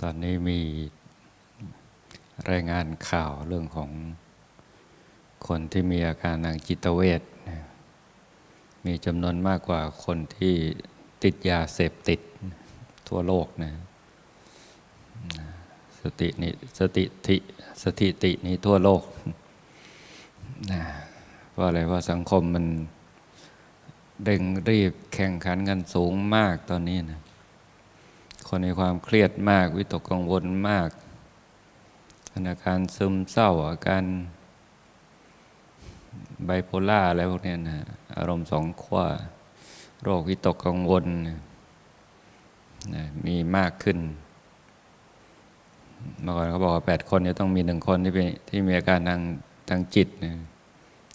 ตอนนี้มีรายงานข่าวเรื่องของคนที่มีอาการทางจิตเวชมีจำนวนมากกว่าคนที่ติดยาเสพติดทั่วโลกนะสตินี่สติทิสถิตินี้ทั่วโลกนะเพราอะไรเพราสังคมมันเร่งรีบแข่งขันกันสูงมากตอนนี้นะ คนในความเครียดมาก วิตกกังวลมากอาการซึมเศร้าอาการไบโพล่าอะไรพวกนี้นะอารมณ์สองขั้วโรควิตกกังวลนะมีมากขึ้นเมื่อก่อนเขาบอกว่าแปดคนจะต้องมีหนึ่งคนที่เป็นที่มีอาการทางทางจิตนะ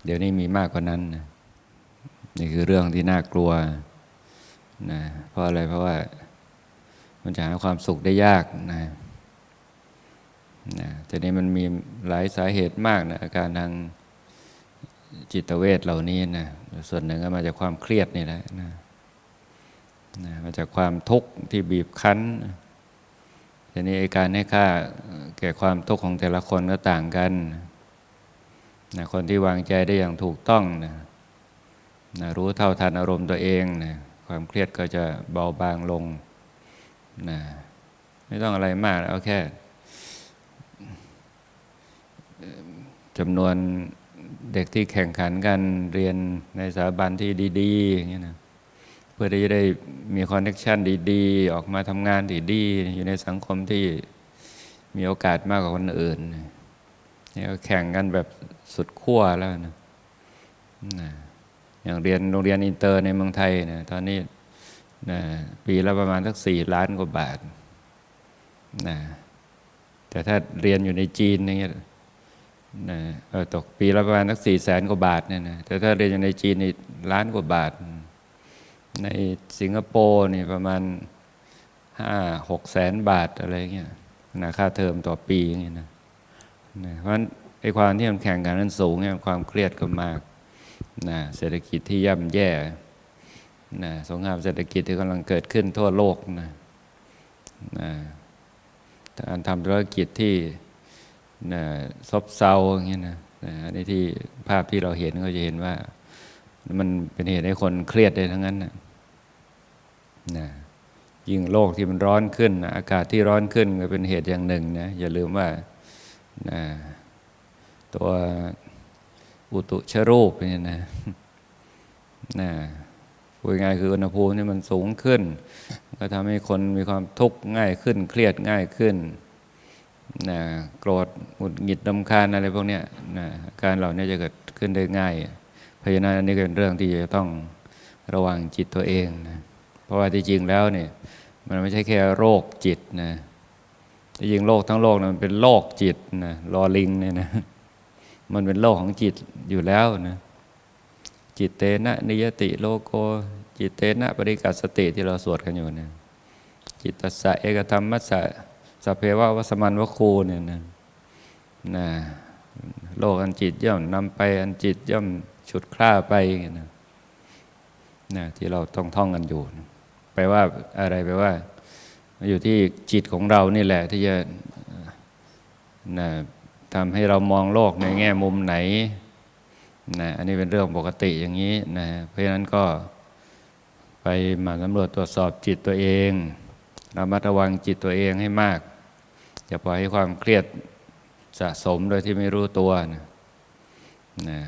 เดี๋ยวนี้มีมากกว่านั้นนะนี่คือเรื่องที่น่ากลัวนะเพราะอะไรเพราะว่า มันจะหาความสุขได้ยากนะนะแต่นี้มันมีหลายสาเหตุมากนะอาการทางจิตเวชเหล่านี้นะส่วนหนึ่งก็มาจากความเครียดนี่แหละนะนะมาจากความทุกข์ที่บีบคั้นทีนี้การให้ค่าแก่ความทุกข์ของแต่ละคนก็ต่างกันนะคนที่วางใจได้อย่างถูกต้องนะนะรู้เท่าทันอารมณ์ตัวเองนะความเครียดก็จะเบาบางลง นะไม่ต้องอะไรมาก เอาแค่จำนวนเด็กที่แข่งขันกันเรียนในสถาบันที่ดีๆอย่างเงี้ยนะเพื่อที่จะได้มีคอนเนคชันดีๆ ออกมาทำงานที่ดีอยู่ในสังคมที่มีโอกาสมากกว่าคนอื่นนี่ก็แข่งกันแบบสุดขั้วแล้วนะอย่างเรียนโรงเรียนอินเตอร์ในเมืองไทยนะตอนนี้ นะปีละประมาณสักสี่ล้านกว่าบาทนะแต่ถ้าเรียนอยู่ในจีนอย่างเงี้ยนะตกปีละประมาณสักสี่แสนกว่าบาทเนี่ยนะแต่ถ้าเรียนอยู่ในจีนนี่ล้านกว่าบาท ในสิงคโปร์นี่ประมาณห้าหกแสนบาทอะไรเงี้ยนะค่าเทอมต่อปีอย่างเงี้ยนะนะเพราะฉะนั้นไอ้ความที่มันแข่งกันนั้นสูงเนี่ยความเครียดก็มากนะเศรษฐกิจที่ย่ำแย่ นะสงครามเศรษฐกิจที่กำลังเกิดขึ้นทั่วโลกนะนะการทำธุรกิจที่นะซบเซาอย่างเงี้ยนะนะอันนี้ที่ภาพที่เราเห็นก็จะเห็นว่า มันเป็นเหตุให้คนเครียดได้ทั้งนั้นนะนะยิ่งโลกที่มันร้อนขึ้นนะอากาศที่ร้อนขึ้นก็เป็นเหตุอย่างหนึ่งนะอย่าลืมว่านะตัวอุตุชรูปเนี่ยนะนะ พูดง่ายคืออุณหภูมินี่มันสูงขึ้น ก็ทำให้คนมีความทุกข์ง่ายขึ้น เครียดง่ายขึ้นนะโกรธหงุดหงิดดำคาญอะไรพวกนี้นะการเหล่านี้จะเกิดขึ้นได้ง่าย เพราะฉะนั้นอันนี้เป็นเรื่องที่จะต้องระวังจิตตัวเองนะเพราะว่าที่จริงแล้วเนี่ยมันไม่ใช่แค่โรคจิตนะที่จริงโรคทั้งโลกนะมันเป็นโรคจิตนะรอลิงเนี่ยนะมันเป็นโรคของจิตอยู่แล้วนะ จิตเตนะนิยติโลโก จิตเตนะปริกัสติที่เราสวดกันอยู่เนะจิตตสะเอกธรรมมัสสะสเพวะวัสมันวคูเนี่ยนะนะโลกอันจิตย่อมนำไปอันจิตย่อมฉุดคล้าไปนะนะที่เราต้องท่องกันอยู่แปลว่าอะไรแปลว่า อยู่ที่จิตของเรานี่แหละ ที่จะนะทำให้เรามองโลกในแง่มุมไหน นะอันนี้เป็นเรื่องปกติอย่างนี้นะเพราะฉะนั้นก็ไปมาสำรวจตรวจสอบจิตตัวเองระมัดระวังจิตตัวเองให้มาก อย่าปล่อยให้ความเครียดสะสมโดยที่ไม่รู้ตัวนะนะ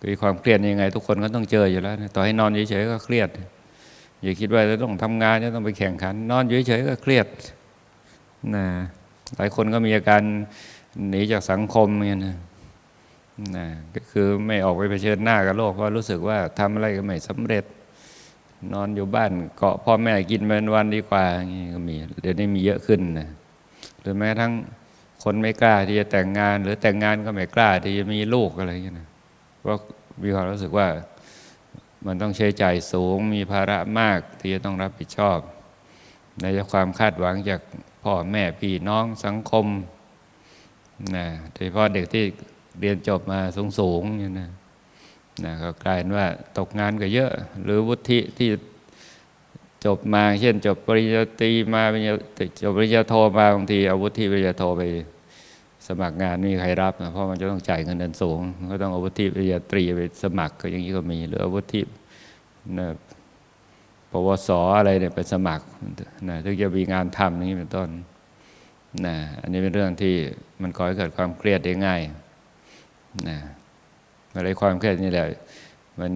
คือความเครียดยังไง ทุกคนก็ต้องเจออยู่แล้วนะต่อให้นอนเฉยๆก็เครียด อย่าคิดว่าจะต้องทำงานจะต้องไปแข่งขัน นอนเฉยๆก็เครียดนะหลายคนก็มีอาการหนีจากสังคมเงี้ยนะ นะก็คือไม่ออกไปเผชิญหน้ากับโลกเพราะรู้สึกว่าทำอะไรก็ไม่สำเร็จ นอนอยู่บ้านเกาะพ่อแม่กินเป็นวันดีกว่าอย่างนี้ก็มีเดี๋ยวนี้มีเยอะขึ้นนะหรือแม้ทั้งคนไม่กล้าที่จะแต่งงาน หรือแต่งงานก็ไม่กล้าที่จะมีลูกอะไรอย่างนี้นะเพราะมีความรู้สึกว่ามันต้องใช้จ่ายสูงมีภาระมากที่จะต้องรับผิดชอบในความคาดหวังจากพ่อแม่พี่น้องสังคมนะโดยเฉพาะเด็กที่ เรียนจบมาสูงๆเนี่ยนะนะก็กลายเป็นว่าตกงานก็เยอะ หรือวุฒิที่จบมา เช่น จบปริญญาตรีมาปริญญาจบปริญญาโทมาบางทีเอาวุฒิปริญญาโทไปสมัครงานไม่มีใครรับ เพราะมันจะต้องจ่ายเงินเดือนสูง ก็ต้องเอาวุฒิปริญญาตรีไปสมัครก็อย่างนี้ก็มี หรืออาวุฒินะปวสอะไรเนี่ยไปสมัครนะถึงจะมีงานทำอย่างนี้เป็นต้นนะอันนี้เป็นเรื่องที่มันก่อให้เกิดความเครียดได้ง่าย นะอะไรความเครียดนี่แหละ มัน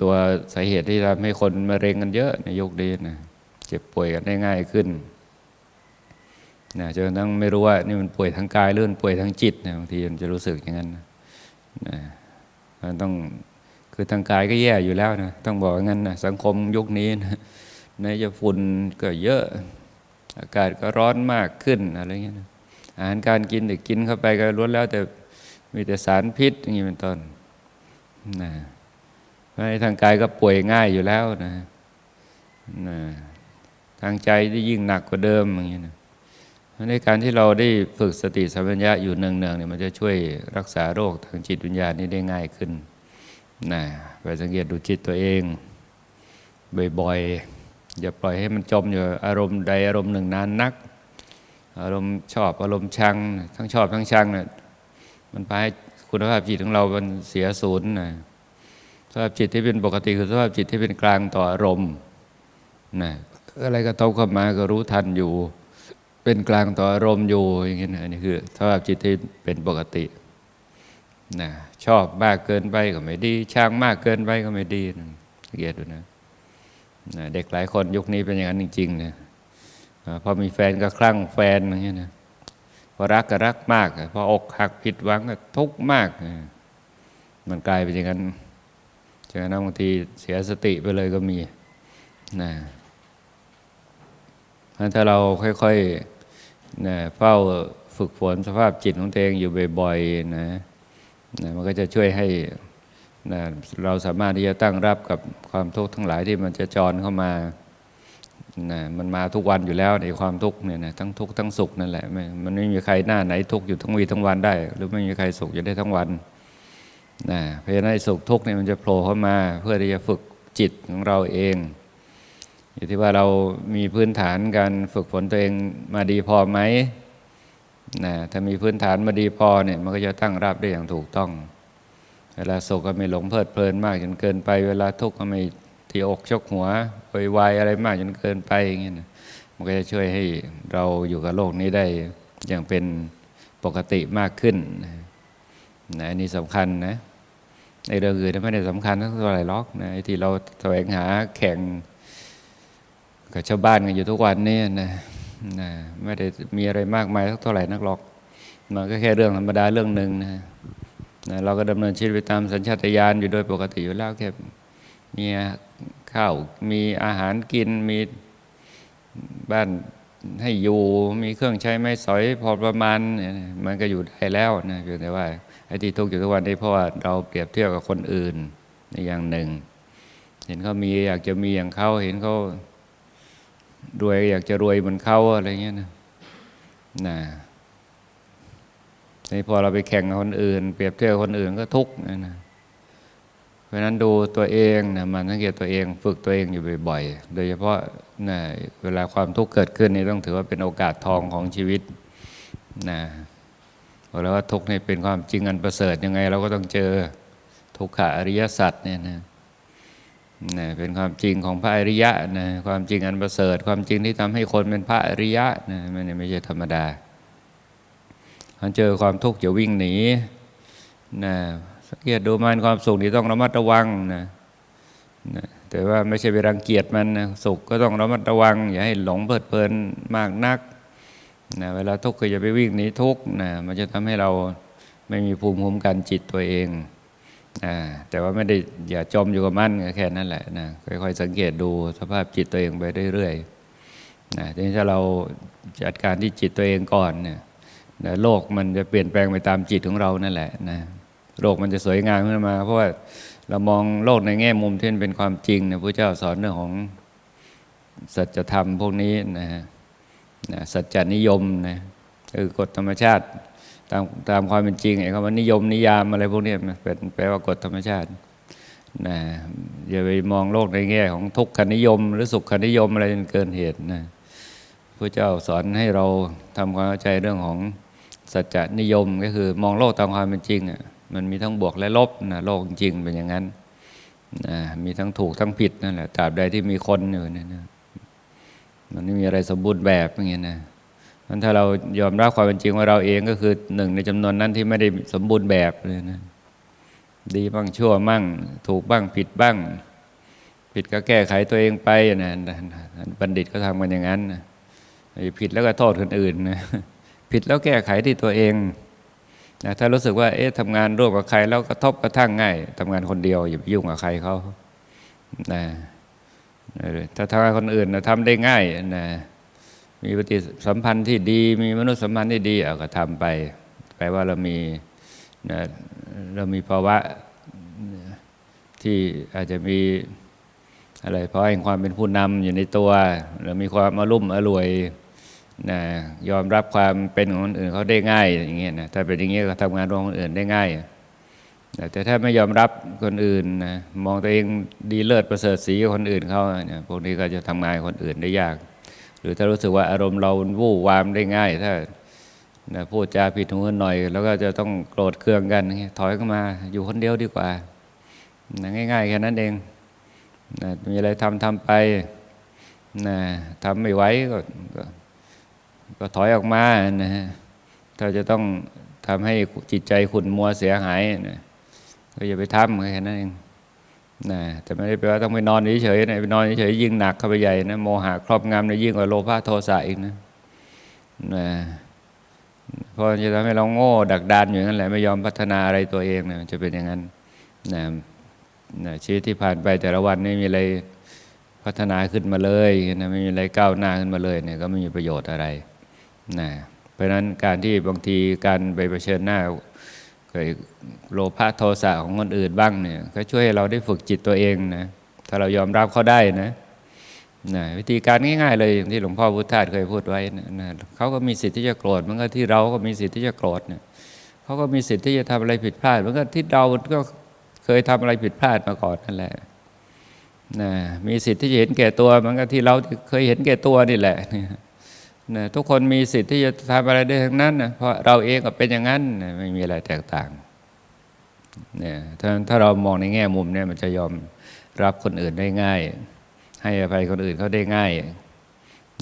ตัวสาเหตุที่ทำให้คนมะเร็งกันเยอะในยุคนี้นะเจ็บป่วยกันได้ง่ายขึ้นนะจนทั่งไม่รู้ว่านี่มันป่วยทางกายหรือมันป่วยทางจิตนะบางทีมันจะรู้สึกอย่างนั้นนะมันต้องคือทางกายก็แย่อยู่แล้วนะต้องบอกอย่างนั้นนะสังคมยุคนี้นะในจะฝุ่นก็เยอะ อากาศก็ร้อนมากขึ้นอะไรเงี้ยนะอาหารการกินแต่กินเข้าไปก็ล้วนแล้วแต่ มีแต่สารพิษอย่างนี้เป็นต้นนะาะในทางกายก็ป่วยง่ายอยู่แล้วนะนะทางใจที่ยิ่งหนักกว่าเดิมอย่างนี้นะเพราะในการที่เราได้ฝึกสติสัมปชัญญะอยู่เนืองๆเนี่ยมันจะช่วยรักษาโรคทางจิตวิญญาณนี้ได้ง่ายขึ้นนะไปสังเกตดูจิตตัวเอง บ่อยๆ อย่าปล่อยให้มันจมอยู่อารมณ์ใดอารมณ์หนึ่งนานนัก อารมณ์ชอบอารมณ์ชัง ทั้งชอบทั้งชังเนี่ย มันพาให้คุณภาพจิตของเรามันเสียศูนย์นะสภาพจิตที่เป็นปกติคือสภาพจิตที่เป็นกลางต่ออารมณ์นะอะไรก็ตกเข้ามาก็รู้ทันอยู่ เป็นกลางต่ออารมณ์อยู่อย่างนี้นะอันนี้คือสภาพจิตที่เป็นปกตินะชอบมากเกินไปก็ไม่ดีชังมากเกินไปก็ไม่ดีนะสังเกตดูนะนะ เด็กหลายคนยุคนี้เป็นอย่างนั้นจริงๆนะพอมีแฟนก็คลั่งแฟนอย่างเงี้ยนะ พอรักก็รักมากพออกหักผิดหวังก็ทุกข์มาก มันกลายเป็นอย่างนั้นฉะนั้นบางทีเสียสติไปเลยก็มีนะงั้นถ้าเราค่อยๆนะเฝ้าฝึกฝนสภาพจิตของตัวเองอยู่บ่อยๆนะนะมันก็จะช่วยให้นะเราสามารถที่จะตั้งรับกับความทุกข์ทั้งหลายที่มันจะจรเข้ามา นะมันมาทุกวันอยู่แล้วในความทุกข์เนี่ยนะทั้งทุกข์ทั้งสุขนั่นแหละไม่มันไม่มีใครหน้าไหนทุกข์อยู่ทั้งวีทั้งวันได้ หรือไม่มีใครสุขอยู่ได้ทั้งวันนะเพราะฉะนั้นสุขทุกข์เนี่ยมันจะโผล่เข้ามา เพื่อที่จะฝึกจิตของเราเอง อยู่ที่ว่าเรามีพื้นฐานการฝึกฝนตัวเองมาดีพอไหมนะถ้ามีพื้นฐานมาดีพอเนี่ยมันก็จะตั้งรับได้อย่างถูกต้อง เวลาสุขก็ไม่หลงเพลิดเพลินมากจนเกินไป เวลาทุกข์ก็ไม่ ที่อกชกหัววายวายอะไรมากจนเกินไปอย่างเงี้ยนะมันก็จะช่วยให้เราอยู่กับโลกนี้ได้อย่างเป็นปกติมากขึ้นนะนะอันนี้สำคัญนะในเรื่องอื่นไม่ได้สำคัญเท่าไหร่หรอกนะที่เราแสวงหาแข่งกับชาวบ้านกันอยู่ทุกวันนี่นะนะไม่ได้มีอะไรมากมายเท่าไหร่นักหรอกมันก็แค่เรื่องธรรมดาเรื่องหนึ่งนะนะเราก็ดำเนินชีวิตไปตามสัญชาตญาณอยู่โดยปกติอยู่แล้วแค่ มีข้าวมีอาหารกินมีบ้านให้อยู่มีเครื่องใช้ไม้สอยพอประมาณเนี่ยมันก็อยู่ได้แล้วนะเพียงแต่ว่าไอ้ที่ทุกข์อยู่ทุกวันนี้เพราะว่าเราเปรียบเทียบกับคนอื่นในอย่างหนึ่ง เห็นเขามีอยากจะมีอย่างเขาเห็นเขารวยอยากจะรวยเหมือนเขาอะไรเงี้ยนะนะนี่พอเราไปแข่งกับคนอื่น เปรียบเทียบกับคนอื่นก็ทุกข์นะนะ เพราะนั้นดูตัวเองนะมันสังเกตตัวเองฝึกตัวเองอยู่บ่อยๆ โดยเฉพาะนะเวลาความทุกข์เกิดขึ้นนี่ต้องถือว่าเป็นโอกาสทองของชีวิตนะบอกแล้วว่าทุกข์นี่เป็นความจริงอันประเสริฐยังไง เราก็ต้องเจอทุกขอริยสัจเนี่ยนะนะเป็นความจริงของพระอริยะนะความจริงอันประเสริฐ ความจริงที่ทำให้คนเป็นพระอริยะนะมันไม่ใช่ธรรมดาพอเจอความทุกข์จะวิ่งหนีนะ สังเกตดูมันความสุขนี่ต้องระมัดระวังนะนะแต่ว่าไม่ใช่ไปรังเกียจมันนะสุขก็ต้องระมัดระวัง อย่าให้หลงเพลิดเพลินมากนักนะเวลาทุกข์ก็อย่าไปวิ่งหนีทุกข์นะมันจะทำให้เราไม่มีภูมิคุ้มกันจิตตัวเองนะแต่ว่าไม่ได้อย่าจมอยู่กับมันแค่นั้นแหละนะค่อยๆสังเกตดูสภาพจิตตัวเองไปเรื่อยๆนะทีนี้ถ้าเราจัดการที่จิตตัวเองก่อนเนี่ยนะโลกมันจะเปลี่ยนแปลงไปตามจิตของเรานั่นแหละนะ โลกมันจะสวยงามขึ้นมา เพราะว่าเรามองโลกในแง่มุมที่เป็นความจริงนะพระเจ้าสอนเรื่องของสัจธรรมพวกนี้นะฮะนะสัจจนิยมนะคือกฎธรรมชาติตามตามความเป็นจริงไอ้คำว่านิยมนิยามอะไรพวกนี้มันเป็นแปลว่ากฎธรรมชาตินะอย่าไปมองโลกในแง่ของทุกขนิยม หรือสุขนิยมอะไรจนเกินเหตุนะพระเจ้าสอนให้เราทำความเข้าใจเรื่องของสัจจนิยมก็คือมองโลกตามความเป็นจริงอะ มันมีทั้งบวกและลบนะโลกจริงเป็นอย่างนั้นนะมีทั้งถูกทั้งผิดนั่นแหละตราบใดที่มีคนอยู่เนี่ยนะมันไม่มีอะไรสมบูรณ์แบบอย่างเงี้ยนะมันถ้าเรายอมรับความเป็นจริงว่าเราเองก็คือหนึ่งในจำนวนนั้นที่ไม่ได้สมบูรณ์แบบเลยนะดีบ้างชั่วบ้างถูกบ้างผิดบ้าง ผิดก็แก้ไขตัวเองไปนะบัณฑิตก็ทำกันอย่างนั้นนะผิดแล้วก็โทษคนอื่นนะผิดแล้วแก้ไขที่ตัวเอง นะถ้ารู้สึกว่าเอ๊ะทำงานร่วมกับใคร แล้วกระทบกระทั่งง่ายทำงานคนเดียวอย่าไปยุ่งกับใครเขานะถ้าทำงานคนอื่นนะทำได้ง่ายนะมีปฏิสัมพันธ์ที่ดี มีมนุษยสัมพันธ์ที่ดีเอาก็ทำไป แปลว่าเรามีนะเรามีภาวะที่อาจจะมีอะไรเพราะแห่งความเป็นผู้นำอยู่ในตัวเรามีความมารุ่มอรวย นะยอมรับความเป็นของคนอื่นเขาได้ง่ายอย่างเงี้ยนะถ้าเป็นอย่างเงี้ยก็ทำงานร่วมคนอื่นได้ง่ายนะแต่ถ้าไม่ยอมรับคนอื่นนะมองตัวเองดีเลิศประเสริฐสีกับคนอื่นเขาเนี่ยพวกนี้ก็จะทำงานคนอื่นได้ยาก หรือถ้ารู้สึกว่าอารมณ์เราวู่วามได้ง่าย ถ้านะพูดจาผิดหูหน่อย แล้วก็จะต้องโกรธเคืองกันถอยเข้ามาอยู่คนเดียวดีกว่านะง่ายๆแค่นั้นเองนะมีอะไรทำทำไปนะทำไม่ไหวก็ ก็ถอยออกมานะฮะถ้าจะต้องทำให้จิตใจขุ่นมัวเสียหายนะก็อย่าไปทำแค่นั้นเองนะแต่ไม่ได้แปลว่าต้องไปนอนเฉยๆนะไปนอนเฉยๆยิ่งหนักเข้าไปใหญ่นะโมหะครอบงำนะยิ่งกว่าโลภะโทสะอีกนะนะเพราะจะทำให้เราโง่ ดักดานอยู่นั่นแหละไม่ยอมพัฒนาอะไรตัวเองนะจะเป็นอย่างนั้นนะนะชีวิตที่ผ่านไปแต่ละวันไม่มีอะไรพัฒนาขึ้นมาเลยนะไม่มีอะไรก้าวหน้าขึ้นมาเลยเนี่ยก็ไม่มีประโยชน์อะไร นะเพราะนั้นการที่บางทีการไปเผชิญหน้าเคยโลภะโทสะของคนอื่นบ้างเนี่ยก็ช่วยให้เราได้ฝึกจิตตัวเองนะถ้าเรายอมรับเขาได้นะนะวิธีการง่ายๆเลยอย่างที่หลวงพ่อพุทธทาสเคยพูดไว้นะเขาก็มีสิทธิ์ที่จะโกรธมือนกับที่เราก็มีสิทธิ์ที่จะโกรธเนี่ยเขาก็มีสิทธิ์ที่จะทำอะไรผิดพลาดมือนกับที่เราก็เคยทำอะไรผิดพลาดมาก่อนนั่นแหละนะมีสิทธิ์ที่จะเห็นแก่ตัวมือนกับที่เราเคยเห็นแก่ตัวนี่แหละ นะทุกคนมีสิทธิ์ที่จะทำอะไรได้ทั้งนั้นนะเพราะเราเองก็เป็นอย่างนั้นนะไม่มีอะไรแตกต่างเนี่ยถ้าถ้าเรามองในแง่มุมเนี่ยมันจะยอมรับคนอื่นได้ง่าย ให้อภัยคนอื่นเขาได้ง่าย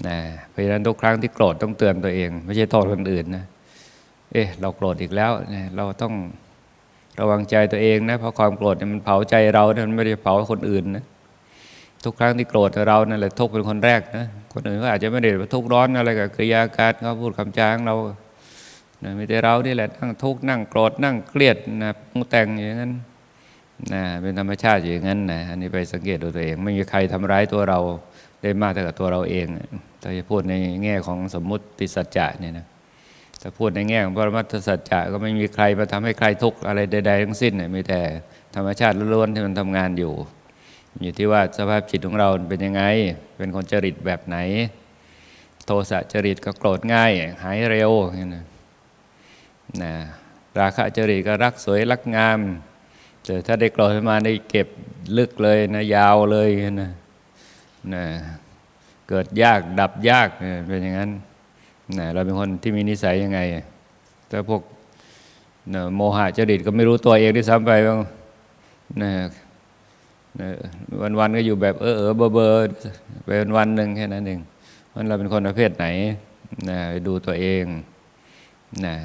นะเพราะฉะนั้นทุกครั้งที่โกรธต้องเตือนตัวเอง ไม่ใช่โทษคนอื่นนะเอ๊ะเราโกรธอีกแล้วเนี่ยเราต้องระวังใจตัวเองนะเพราะความโกรธเนี่ยมันเผาใจเราเนี่ยมันไม่ได้เผาคนอื่นนะทุกครั้งที่โกรธเรานั่นแหละทุกเป็นคนแรกนะ คนอื่นก็อาจจะไม่ได้ทุกข์ร้อนอะไรกับกิริยาการเขาพูดคำจางเรานะมีแต่เรานี่แหละนั่งทุกข์นั่งโกรธนั่งเครียดนะปรุงแต่งอย่างนั้นนะเป็นธรรมชาติอย่างนั้นนะอันนี้ไปสังเกตดูตัวเอง ไม่มีใครทำร้ายตัวเราได้มากเท่ากับตัวเราเองถ้าจะพูดในแง่ของสมมุติสัจจะเนี่ยนะถ้าพูดในแง่ของปรมัตถสัจจะก็ไม่มีใครมาทำให้ใครทุกข์อะไรใด ๆ ทั้งสิ้นมีแต่ธรรมชาติล้วนๆที่มันทำงานอยู่ อยู่ที่ว่าสภาพจิตของเราเป็นยังไง เป็นคนจริตแบบไหน โทสะจริตก็โกรธง่าย หายเร็วนะนะราคะจริตก็รักสวยรักงามแต่ถ้าได้โกรธมาได้เก็บลึกเลยนะยาวเลยนะนะเกิดยากดับยากเป็นอย่างนั้นนะเราเป็นคนที่มีนิสัยยังไงแต่พวกนะโมหะจริตก็ไม่รู้ตัวเองที่ซ้ำไปว่านะ วันวันก็อยู่แบบเออเออเบอเบอไปวันวันหนึ่งแค่นั้นเองมันเราเป็นคนประเภทไหนนะดูตัวเองนะ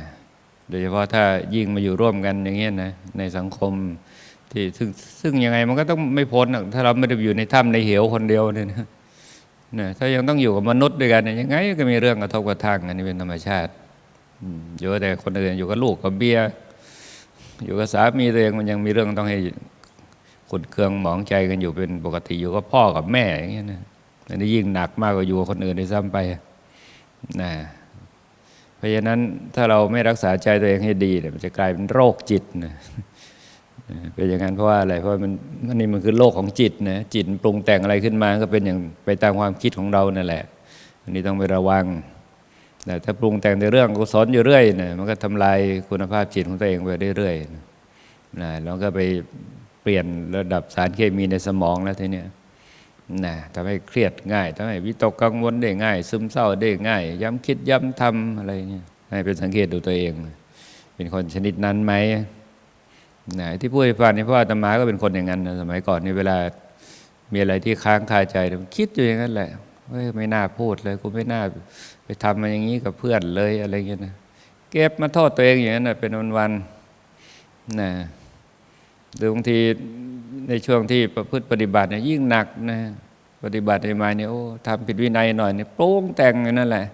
โดยเฉพาะถ้ายิ่งมาอยู่ร่วมกันอย่างเงี้ยนะในสังคมที่ซึ่งซึ่งยังไงมันก็ต้องไม่พ้นถ้าเราไม่ได้อยู่ในถ้ำในเหวคนเดียวเนี่ยนะนะถ้ายังต้องอยู่กับมนุษย์ด้วยกันเนี่ยยังไงก็มีเรื่องกระทบกระทั่งอันนี้เป็นธรรมชาติอยู่แต่คนอื่นอยู่กับลูกกับเบียอยู่กับสามีตัวเองมันยังมีเรื่องต้องให้ ขุดเคืองหมองใจกันอยู่เป็นปกติอยู่กับพ่อกับแม่อย่างเงี้ยนะอันนี้ยิ่งหนักมากกว่าอยู่กับคนอื่นในซ้ำไปนะเพราะฉะนั้นถ้าเราไม่รักษาใจตัวเองให้ดีเนี่ยมันจะกลายเป็นโรคจิตนะเป็นอย่างนั้นเพราะว่าอะไรเพราะมันมันนี่มันคือโลกของจิตนะจิตปรุงแต่งอะไรขึ้นมาก็เป็นอย่างไปตามความคิดของเรานั่นแหละอันนี้ต้องไประวังแต่ถ้าปรุงแต่งในเรื่องกุศลอยู่เรื่อยเนี่ยมันก็ทำลายคุณภาพจิตของตัวเองไปเรื่อยๆนะแล้วก็ไป ลี่ยนระดับสารเคมีในสมองแล้วทีเนี้ยนะทำให้เครียดง่ายทำให้วิตกกังวลได้ง่าย ซึมเศร้าได้ง่าย ย้ำคิดย้ำทำอะไรเงี้ยให้เป็นสังเกตดูตัวเอง เป็นคนชนิดนั้นไหมนะที่พูดให้ฟังนี่เพราะว่าอาตมาก็เป็นคนอย่างนั้นนะสมัยก่อนนี่เวลามีอะไรที่ค้างคาใจคิดอยู่อย่างนั้นแหละเฮ้ยไม่น่าพูดเลยกูไม่น่าไปทำมันอย่างนี้กับเพื่อนเลยอะไรเงี้ยนะเก็บมาโทษตัวเองอย่างนั้นนะเป็นวันๆนะ หรือบางทีในช่วงที่ประพฤติปฏิบัติเนี่ยยิ่งหนักนะปฏิบัติในมาเนี่ยโอ้ทำผิดวินัยหน่อยเนี่ยโปร่งแต่งอยู่นั่นแหละ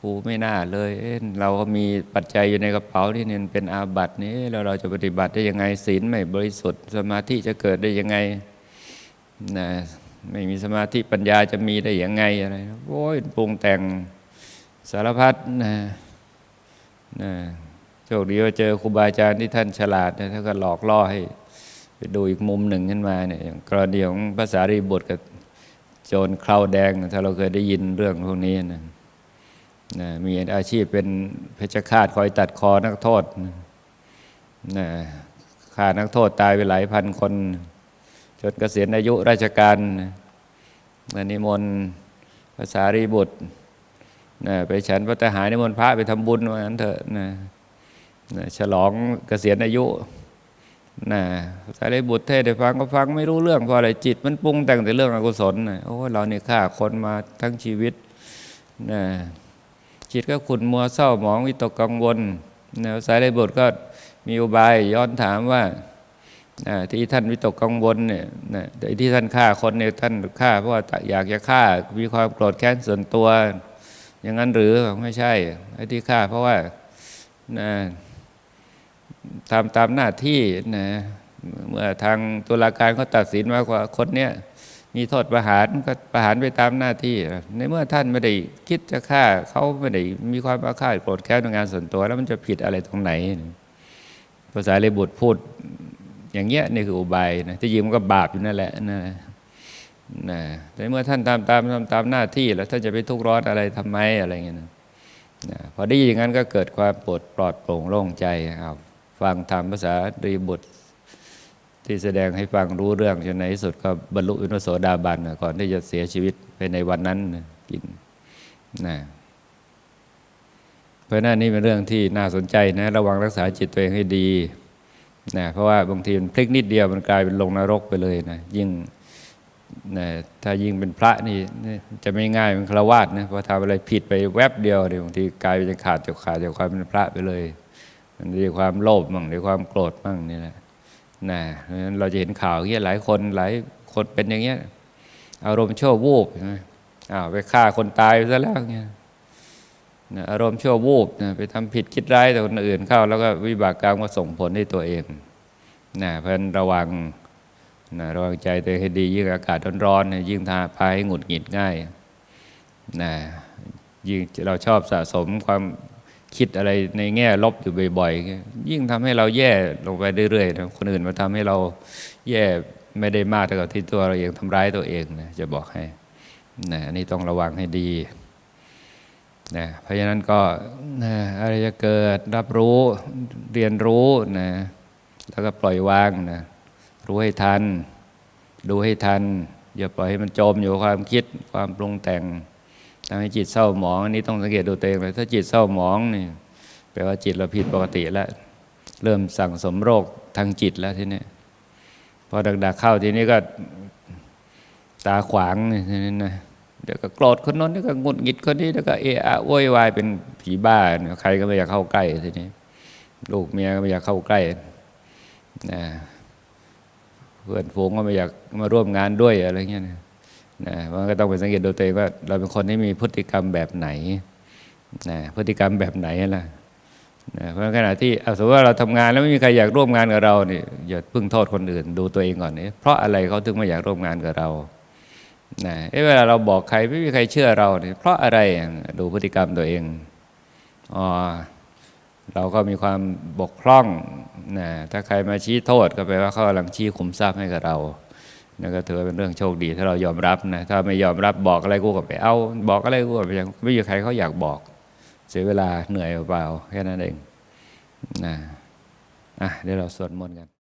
กูไม่น่าเลยเเราก็มีปัจจัยอยู่ในกระเป๋าที่เนี่ยเป็นอาบัตินี่แล้วเราจะปฏิบัติได้ยังไงศีลไม่บริสุทธิ์สมาธิจะเกิดได้ยังไงนะไม่มีสมาธิปัญญาจะมีได้ยังไงอะไรโอ้ยปรุงแต่งสารพัดนะนะ โชคดีว่าเจอครูบาอาจารย์ที่ท่านฉลาดนะท่านก็หลอกล่อให้ไปดูอีกมุมหนึ่งขึ้นมาเนี่ยอย่างกรณีของภาษารีบุตรกับโจรคราวแดง ถ้าเราเคยได้ยินเรื่องพวกนี้นะนะมีอาชีพเป็นเพชฌฆาตคอยตัดคอนักโทษนะฆ่านักโทษตายไปหลายพันคนจนเกษียณอายุราชการนะนิมนต์ภาษารีบุตรนะไปฉันพระทหารนิมนต์พระไปทำบุญว่างั้นเถอะนะ ฉลองเกษียณอายุนะภารีบุตรเทศได้ฟังก็ฟังไม่รู้เรื่องเพราะอะไรจิต มันปรุงแต่งแต่เรื่องอกุศลนะโอ้เราเนี่ยฆ่าคนมาทั้งชีวิตนะจิตก็ขุนมัวเศร้าหมองวิตกกังวลนะภารีบุตรก็มีอุบายย้อนถามว่าอ่าที่ท่านวิตกกังวลเนี่ยนะที่ท่านฆ่าคนเนี่ยท่านฆ่าเพราะว่าอยากจะฆ่ามีความโกรธแค้นส่วนตัว อย่างนั้นหรือไม่ใช่ไอ้ที่ฆ่าเพราะว่านะ ทำตามหน้าที่นะเมื่อทางตุลาการเขาตัดสินว่าคนเนี้ยมีโทษประหารก็ประหารไปตามหน้าที่ ในเมื่อท่านไม่ได้คิดจะฆ่าเขาไม่ได้มีความอาฆาตโกรธแค้นในงานส่วนตัว แล้วมันจะผิดอะไรตรงไหน ภาษาเลบุตรพูด อย่างเงี้ยนี่คืออุบายนะที่จริงมันก็บาปอยู่นั่นแหละนะนะแต่เมื่อท่านตามตามตามตามหน้าที่แล้วท่านจะไปทุกข์ร้อนอะไรทำไมอะไรเงี้ยนะพอได้ยินอย่างนั้นก็เกิดความปลดปลอดโปร่งโล่งใจเอา ฟังธรรมภาษารีบุตร ที่แสดงให้ฟังรู้เรื่องจนในที่สุดก็บรรลุอินทโสดาบันก่อนที่จะเสียชีวิตไปในวันนั้นกินนะเพราะนั้นนี่เป็นเรื่องที่น่าสนใจนะระวังรักษาจิตตัวเองให้ดีนะเพราะว่าบางทีมันพลิกนิดเดียวมันกลายเป็นลงนรกไปเลยนะยิ่งนะถ้ายิ่งเป็นพระนี่จะไม่ง่ายเป็นฆราวาสนะเพราะทำอะไรผิดไปแวบเดียวเดี๋ยวบางทีกลายเป็นขาดจากขาดจากความเป็นพระไปเลย มันด้วยความโลภมั่งด้วยความโกรธมั่งนี่แหละนะเพราะฉะนั้นเราจะเห็นข่าวอย่างเงี้ยหลายคนหลายคนเป็นอย่างเงี้ยอารมณ์ชั่ววูบใช่ไหมอ้าวไปฆ่าคนตายไปซะแล้วเงี้ยนะอารมณ์ชั่ววูบนะไปทำผิดคิดร้ายแต่คนอื่นเข้า แล้วก็วิบากกรรมก็ส่งผลให้ตัวเองนะเพราะฉะนั้นระวังนะระวังใจตัวเองให้ดี ยิ่งอากาศร้อนๆยยิ่งทาพาให้หงุดหงิดง่ายนะยิ่งเราชอบสะสมความ คิดอะไรในแง่ลบอยู่บ่อยๆ ยิ่งทำให้เราแย่ลงไปเรื่อยๆนะคนอื่นมาทำให้เราแย่ไม่ได้มากเท่ากับที่ตัวเราเองทำร้ายตัวเองนะจะบอกให้นะอันนี้ต้องระวังให้ดีนะเพราะฉะนั้นก็นะอะไรจะเกิดรับรู้เรียนรู้นะแล้วก็ปล่อยวางนะรู้ให้ทัน ดูให้ทัน อย่าปล่อยให้มันจมอยู่ความคิดความปรุงแต่ง ทำให้จิตเศร้าหมองอันนี้ต้องสังเกตดูตัวเองเลยถ้าจิตเศร้าหมองนี่แปลว่าจิตเราผิดปกติแล้ว เริ่มสั่งสมโรคทางจิตแล้วทีนี้พอดักๆเข้าทีนี้ก็ตาขวางนี่ทีนี้นะเดี๋ยวก็โกรธคนนั้นเดี๋ยวก็งุดหงิดคนนี้เดี๋ยวก็เอะอะโวยวายเป็นผีบ้าเนี่ยใครก็ไม่อยากเข้าใกล้ทีนี้ลูกเมียก็ไม่อยากเข้าใกล้นะเพื่อนฝูงก็ไม่อยากมาร่วมงานด้วยอะไรเงี้ยนะ นะมันก็ต้องไปสังเกตดูตัวเองว่า เราเป็นคนที่มีพฤติกรรมแบบไหนนะพฤติกรรมแบบไหนล่ะนะเพราะขณะที่เอาสมมติว่าเราทำงานแล้วไม่มีใครอยากร่วมงานกับเราเนี่ยอย่าพึ่งโทษคนอื่น ดูตัวเองก่อนนี่เพราะอะไรเขาถึงไม่อยากร่วมงานกับเรานะเอ้เวลาเราบอกใครไม่มีใครเชื่อเราเนี่ยเพราะอะไรดูพฤติกรรมตัวเองอ๋อเราก็มีความบกพร่องนะถ้าใครมาชี้โทษก็แปลว่าเขากำลังชี้ขุมทรัพย์ให้กับเรา นั่นก็ถือเป็นเรื่องโชคดีถ้าเรายอมรับนะถ้าไม่ยอมรับบอกอะไรกูก็ไปเอาบอกอะไรกูก็ไปไม่มีใครเขาอยากบอก เสียเวลาเหนื่อยเปล่าแค่นั้นเองนะอะเดี๋ยวเราสวดมนต์กัน